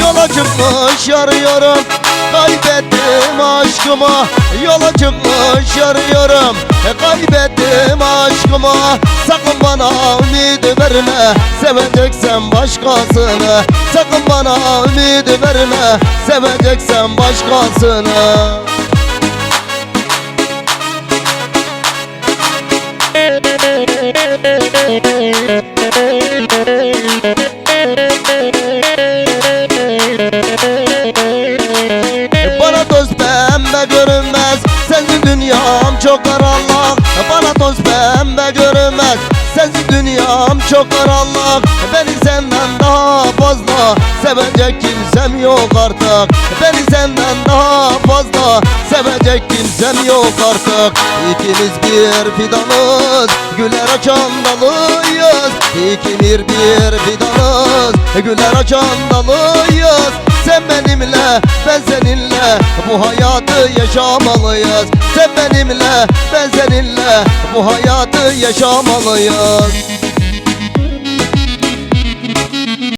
Yola çıkmış arıyorum. Kaybettim aşkımı. Yola çıkmış arıyorum. Kaybettim aşkımı. Sakın bana ümidi verme. Seveceksen başkasını. Sakın bana ümidi verme. Seveceksen başkasını. Bana pembe görünmez. Sensiz dünyam çok karanlık. Bana toz pembe görünmez. Sensiz dünyam çok karanlık. Beni senden daha fazla Sevecek kimsem yok artık. Beni senden daha fazla Sevecek kimsem yok artık. İkimiz bir fidanız. Güler açan dalıyız. İkimiz bir fidanız. Güler açan dalıyız sen benimle ben seninle bu hayatı yaşamalıyız. Sen benimle ben seninle bu hayatı yaşamalıyız